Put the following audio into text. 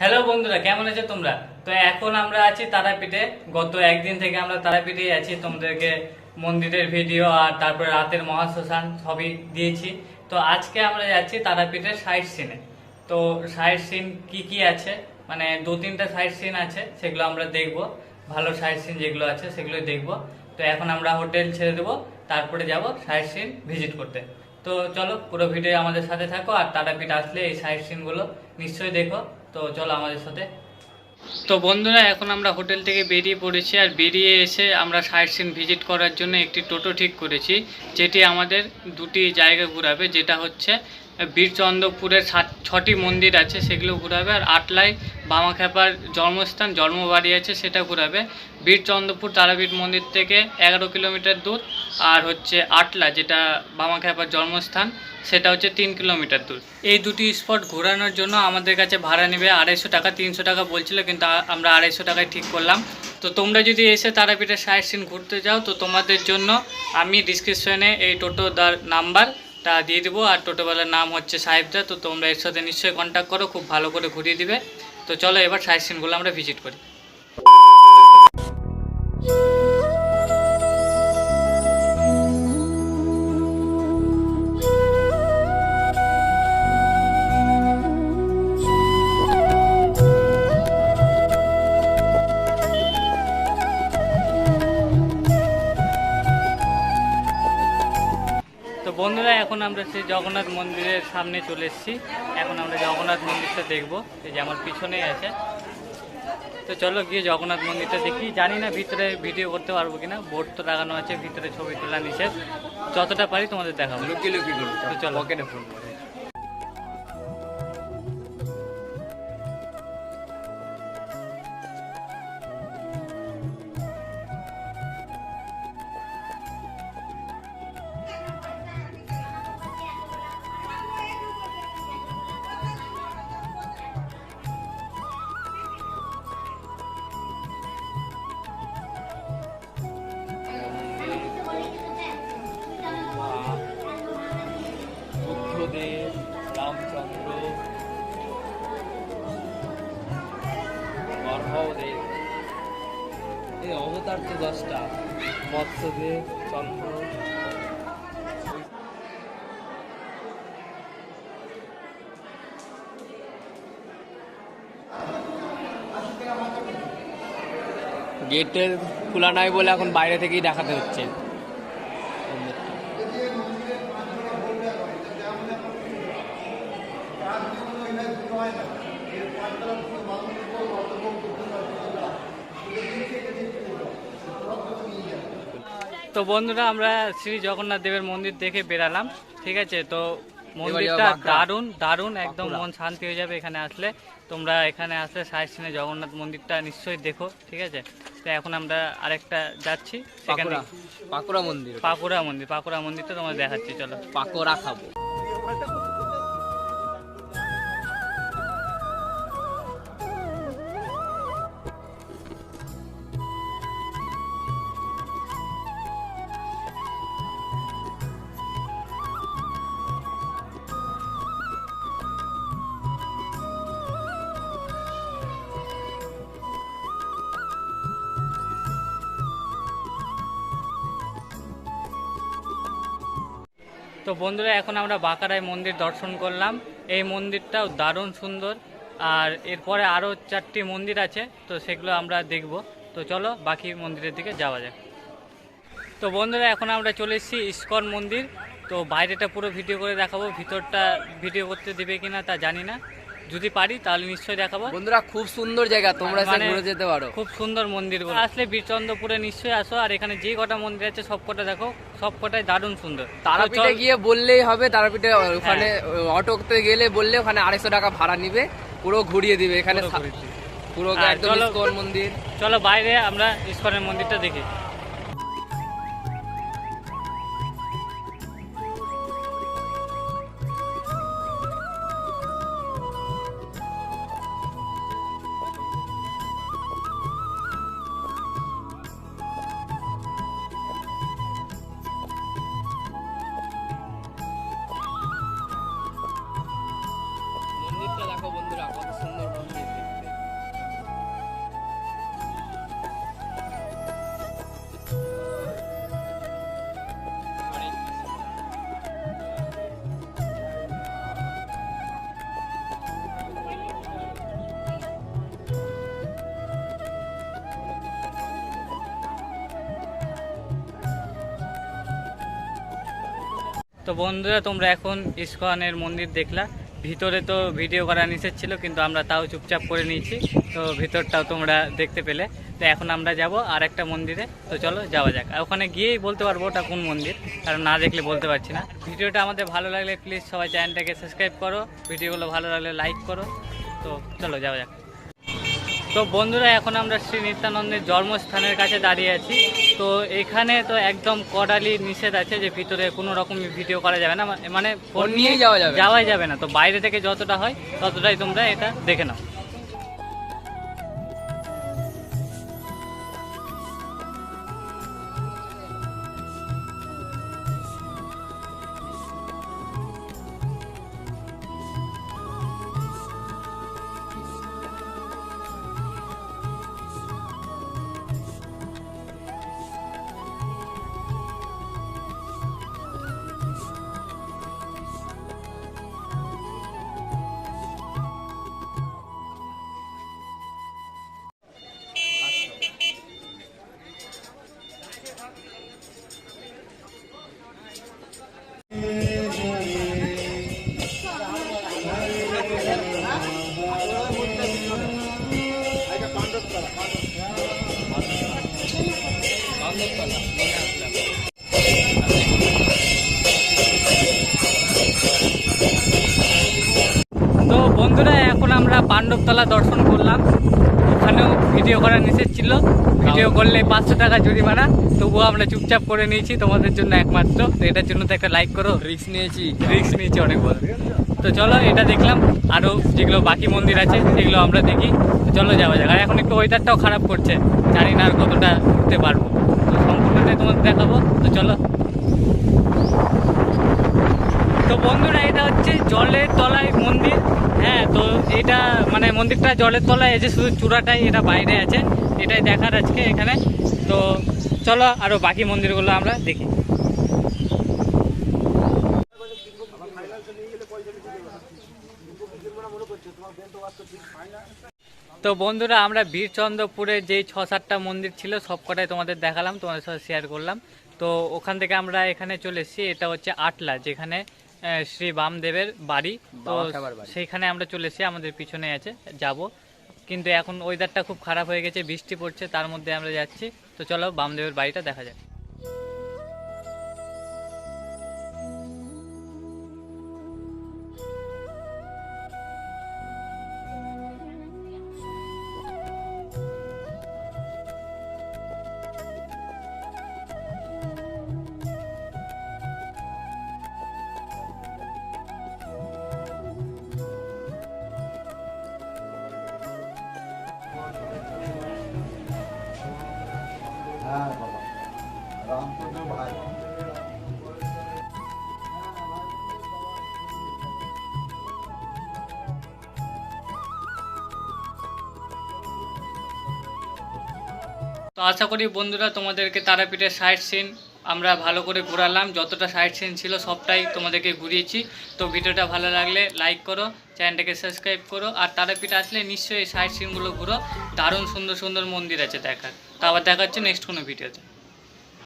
Hello বন্ধুরা, কেমন আছো তোমরা? তো এখন আমরা আছি তারাপীঠে। গত একদিন থেকে আমরা তারাপীঠেই আছি। তোমাদেরকে মন্দিরের ভিডিও আর তারপরে রাতের মহাশ্মশান সবই দিয়েছি। তো আজকে আমরা যাচ্ছি তারাপীঠের সাইড সিনে তো সাইড সিন কি কি আছে? মানে দু তিনটা সাইড সিন আছে, সেগুলো আমরা দেখব। ভালো সাইড সিন যেগুলো আছে সেগুলো দেখব। তো এখন আমরা হোটেল ছেড়ে দেবো। তারপরে যাব সাইড সিন ভিজিট করতে। তো চলো, পুরো ভিডিও আমাদের সাথে থাকো আর তারাপীঠ আসলে এই সাইড সিনগুলো নিশ্চয়ই দেখো। তো চলো আমাদের সাথে। তো বন্ধুরা, এখন আমরা হোটেল থেকে বেরিয়ে পড়েছি আর বেরিয়ে এসে আমরা সাইট সিন ভিজিট করার জন্য একটি টোটো ঠিক করেছি, যেটি আমাদের দুটি জায়গা ঘুরাবে, যেটা হচ্ছে বীরচন্দ্রপুরের সাত ছটি মন্দির আছে, সেগুলো ঘুরাবে। আর আটলাই বামাখ্যাপার জন্মস্থান, জন্মবাড়ি আছে, সেটা ঘুরাবে। বীরচন্দ্রপুর তারাপীঠ মন্দির থেকে এগারো কিলোমিটার দূর। আর হচ্ছে আটলা, যেটা বামাখ্যাপার জন্মস্থান, সেটা হচ্ছে তিন কিলোমিটার দূর। এই দুটি স্পট ঘোরানোর জন্য আমাদের কাছে ভাড়া নেবে আড়াইশো টাকা, তিনশো টাকা বলছিল, কিন্তু আমরা আড়াইশো টাকায় ঠিক করলাম। তো তোমরা যদি এসে তারাপীঠের সাইড সিন ঘুরতে যাও, তো তোমাদের জন্য আমি ডিসক্রিপশনে এই টোটোদার নাম্বারটা দিয়ে দেবো আর টোটোওয়ালার নাম হচ্ছে সাহেবদা, তো তোমরা এর সাথে নিশ্চয়ই কন্ট্যাক্ট করো, খুব ভালো করে ঘুরিয়ে দিবে। তো চলো এবার সাইট সিনগুলো আমরা ভিজিট করি। এখন আমরা সেই জগন্নাথ মন্দিরের সামনে চলে এসেছি। এখন আমরা জগন্নাথ মন্দিরটা দেখব এই যে আমার পিছনেই আছে। তো চলো গিয়ে জগন্নাথ মন্দিরটা দেখি। জানি না ভিতরে ভিডিও করতে পারব কিনা বোর্ড তো লাগানো আছে ভিতরে ছবি তোলা নিষেধ। যতটা পারি তোমাদের দেখাবো। লুকিয়ে লুকিয়ে করব তো চলো। পকেটে ফোন এই অবতার তো দশটা। মৎস্যদেব চন্দ্র গেটের খোলা নাই বলে এখন বাইরে থেকেই দেখাতে হচ্ছে। তো বন্ধুরা আমরা শ্রী জগন্নাথ দেবের মন্দির দেখে বেরালাম ঠিক আছে? তো মন্দিরটা। দারুণ দারুণ একদম মন শান্তি হয়ে যাবে এখানে আসলে। তোমরা এখানে আসলে সাইড সিনে জগন্নাথ মন্দিরটা নিশ্চয়ই দেখো ঠিক আছে? তো এখন আমরা আরেকটা যাচ্ছি সেখানে পাকুড়া পাকুড়া মন্দির। পাকুড়া মন্দির পাকুড়া মন্দিরটা তোমাদের দেখাচ্ছি চলো। পাকোড়া খাব। তো বন্ধুরা, এখন আমরা বাঁকারায় মন্দির দর্শন করলাম। এই মন্দিরটাও দারুণ সুন্দর। আর এরপরে আরও চারটি মন্দির আছে, তো সেগুলো আমরা দেখব। তো চলো বাকি মন্দিরের দিকে যাওয়া যাক। তো বন্ধুরা, এখন আমরা চলে এসেছি ইস্কন মন্দির। তো বাইরেটা পুরো ভিডিও করে দেখাবো। ভিতরটা ভিডিও করতে দেবে কিনা তা জানি না। যদি পারি তাহলে নিশ্চয়ই দেখাবো। বন্ধুরা খুব সুন্দর জায়গা তোমরা এসে মানে ঘুরে যেতে পারো। খুব সুন্দর মন্দির আসলে বীরচন্দ্রপুরে নিশ্চয়ই আসো আর এখানে যে কটা মন্দির আছে সব কটা দেখো সব কটাই দারুণ সুন্দর। তারাপীঠে গিয়ে বললেই হবে তারাপীঠে ওখানে অটোতে গেলে বললে ওখানে আড়াইশো টাকা ভাড়া নিবে পুরো ঘুরিয়ে দিবে এখানে পুরো একদম মন্দির। চলো বাইরে আমরা ইস্কনের মন্দিরটা দেখি। তো বন্ধুরা, তোমরা এখন ইস্কনের মন্দির দেখলা। ভিতরে তো ভিডিও করা নিষেধ ছিল, কিন্তু আমরা তাও চুপচাপ করে নিয়েছি। তো ভিতরটাও তোমরা দেখতে পেলে। তো এখন আমরা যাব আর একটা মন্দিরে। তো চলো, যাওয়া যাক। ওখানে গিয়েই বলতে পারব ওটা কোন মন্দির, কারণ না দেখলে বলতে পারছি না। ভিডিওটা আমাদের ভালো লাগলে প্লিজ সবাই চ্যানেলটাকে সাবস্ক্রাইব করো। ভিডিওগুলো ভালো লাগলে লাইক করো। তো চলো, যাওয়া যাক। তো বন্ধুরা এখন আমরা শ্রী নিত্যানন্দের জন্মস্থানের কাছে দাঁড়িয়ে আছি। তো এখানে তো একদম কড়ালি নিষেধ আছে যে ভিতরে কোনো রকম ভিডিও করা যাবে না। মানে ফোন নিয়ে যাওয়া যাবে। যাওয়াই যাবে না। তো বাইরে থেকে যতটা হয় ততটাই তোমরা এটা দেখে নাও। তো বন্ধুরা এখন আমরা পাণ্ডবতলা দর্শন করলাম। ওখানেও ভিডিও করা নিষেধ ছিল। ভিডিও করলে পাঁচশো টাকা জরিমানা। তবুও আমরা চুপচাপ করে নিয়েছি তোমাদের জন্য একমাত্র। তো এটার জন্য তো একটা লাইক করো। রিস্ক নিয়েছি। রিক্স নিয়েছি অনেক বড়। তো চলো এটা দেখলাম। আরও যেগুলো বাকি মন্দির আছে সেগুলো আমরা দেখি। চলো যাওয়া যাক। আর এখন একটু ওয়েদারটাও খারাপ করছে। জানি না আর কতটা উঠতে পারব। তোমাদের দেখাবো। তো চলো। তো বন্ধুরা, এটা হচ্ছে জলের তলায় মন্দির। হ্যাঁ তো এটা মানে মন্দিরটা জলের তলায় আছে শুধু চূড়াটাই এটা বাইরে আছে। এটাই দেখার আজকে এখানে। তো চলো আরও বাকি মন্দিরগুলো আমরা দেখি। তো বন্ধুরা আমরা বীরচন্দ্রপুরে যেই ছ সাতটা মন্দির ছিল সবকটাই তোমাদের দেখালাম তোমাদের সাথে শেয়ার করলাম। তো ওখান থেকে আমরা এখানে চলে এসেছি এটা হচ্ছে আটলা যেখানে শ্রী বামদেবের বাড়ি। তো। সেইখানে আমরা চলে এসেছি আমাদের পিছনে আছে যাব। কিন্তু এখন ওয়েদারটা খুব খারাপ হয়ে গেছে বৃষ্টি পড়ছে তার মধ্যে আমরা যাচ্ছি। তো চলো বামদেবের বাড়িটা দেখা যাক। তো আশা করি বন্ধুরা তোমাদেরকে তারাপীঠের সাইড সিন আমরা ভালো করে ঘোরালাম। যতটা সাইড সিন ছিল সবটাই তোমাদেরকে ঘুরিয়েছি। তো ভিডিওটা ভালো লাগলে লাইক করো চ্যানেলটাকে সাবস্ক্রাইব করো, আর তারাপীঠ আসলে নিশ্চয়ই এই সাইড সিনগুলো ঘুরো। দারুণ সুন্দর সুন্দর মন্দির আছে দেখার। তো আবার দেখা নেক্সট কোনো ভিডিওতে